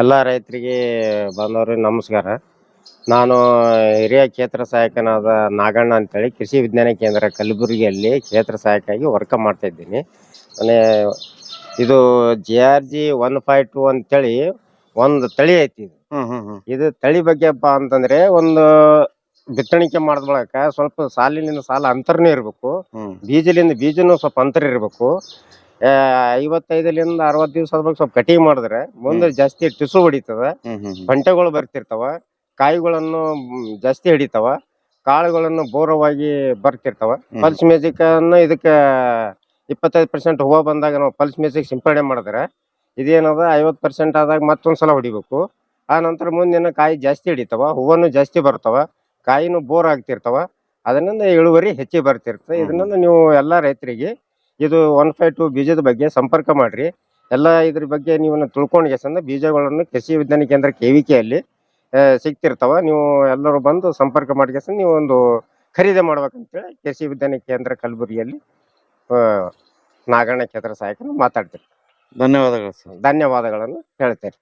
ಎಲ್ಲ ರೈತರಿಗೆ ಬಂದವ್ರಿಗೆ ನಮಸ್ಕಾರ. ನಾನು ಹಿರಿಯ ಕ್ಷೇತ್ರ ಸಹಾಯಕನಾದ ನಾಗಣ್ಣ ಅಂತೇಳಿ ಕೃಷಿ ವಿಜ್ಞಾನ ಕೇಂದ್ರ ಕಲಬುರಗಿಯಲ್ಲಿ ಕ್ಷೇತ್ರ ಸಹಾಯಕಾಗಿ ವರ್ಕ್ ಮಾಡ್ತಾ ಇದ್ದೀನಿ. ಮನೆ ಇದು J R G one five two ಅಂತೇಳಿ ಒಂದು ತಳಿ ಐತಿ ಇದು. ಇದು ತಳಿ ಬಗ್ಗೆಪ್ಪ ಅಂತಂದ್ರೆ ಒಂದು ಬಿತ್ತಣಿಕೆ ಮಾಡಿದ ಬಳಿಕ ಸ್ವಲ್ಪ ಸಾಲಿನಿಂದ ಸಾಲ ಅಂತರನೂ ಇರಬೇಕು. ಬೀಜಲಿಂದ ಬೀಜನೂ ಸ್ವಲ್ಪ ಅಂತರ ಇರಬೇಕು. ಐವತ್ತೈದರಿಂದ ಅರವತ್ತು ದಿವಸ ಆದ್ಮೇಲೆ ಸ್ವಲ್ಪ ಕಟಿಂಗ್ ಮಾಡಿದ್ರೆ ಮುಂದೆ ಜಾಸ್ತಿ ಟಿಸು ಹೊಡಿತದ. ಬಂಟೆಗಳು ಬರ್ತಿರ್ತಾವ ಕಾಯಿಗಳನ್ನು ಜಾಸ್ತಿ ಹಿಡಿತಾವ ಕಾಳುಗಳನ್ನು ಬೋರವಾಗಿ ಬರ್ತಿರ್ತಾವ. ಪಲ್ಸ್ ಮ್ಯೂಸಿಕ್ ಅನ್ನು ಇದಕ್ಕೆ ಇಪ್ಪತ್ತೈದು ಪರ್ಸೆಂಟ್ ಹೂವು ಬಂದಾಗ ನಾವು ಪಲ್ಸ್ ಮ್ಯೂಸಿಕ್ ಸಿಂಪಡಣೆ ಮಾಡಿದ್ರೆ ಇದೇನದ ಐವತ್ತು ಪರ್ಸೆಂಟ್ ಆದಾಗ ಮತ್ತೊಂದ್ಸಲ ಹೊಡಿಬೇಕು. ಆ ನಂತರ ಮುಂದಿನ ಕಾಯಿ ಜಾಸ್ತಿ ಹಿಡಿತಾವ ಹೂವನ್ನು ಜಾಸ್ತಿ ಬರ್ತಾವ ಕಾಯಿನೂ ಬೋರ್ ಆಗ್ತಿರ್ತಾವ. ಅದರಿಂದ ಇಳುವರಿ ಹೆಚ್ಚಿ ಬರ್ತಿರ್ತದೆ. ಇದನ್ನ ನೀವು ಎಲ್ಲ ರೈತರಿಗೆ ಇದು ಒನ್ ಫೈವ್ ಟು ಬೀಜದ ಬಗ್ಗೆ ಸಂಪರ್ಕ ಮಾಡ್ರಿ. ಎಲ್ಲ ಇದ್ರ ಬಗ್ಗೆ ನೀವು ತಿಳ್ಕೊಂಡು ಬೀಜಗಳನ್ನು ಕೃಷಿ ವಿಜ್ಞಾನ ಕೇಂದ್ರ ಕೆವಿಕೆಯಲ್ಲಿ ಸಿಗ್ತಿರ್ತಾವ. ನೀವು ಎಲ್ಲರೂ ಬಂದು ಸಂಪರ್ಕ ಮಾಡ್ಕೇಸನ್ ನೀವು ಒಂದು ಖರೀದಿ ಮಾಡ್ಬೇಕಂತೇಳಿ ಕೃಷಿ ವಿಜ್ಞಾನ ಕೇಂದ್ರ ಕಲಬುರಗಿಯಲ್ಲಿ ನಾಗಣ್ಣ ಕ್ಷೇತ್ರ ಸಹಾಯಕರು ಮಾತಾಡ್ತೀರಿ. ಧನ್ಯವಾದಗಳು ಸರ್. ಧನ್ಯವಾದಗಳನ್ನು ಹೇಳ್ತೇನೆ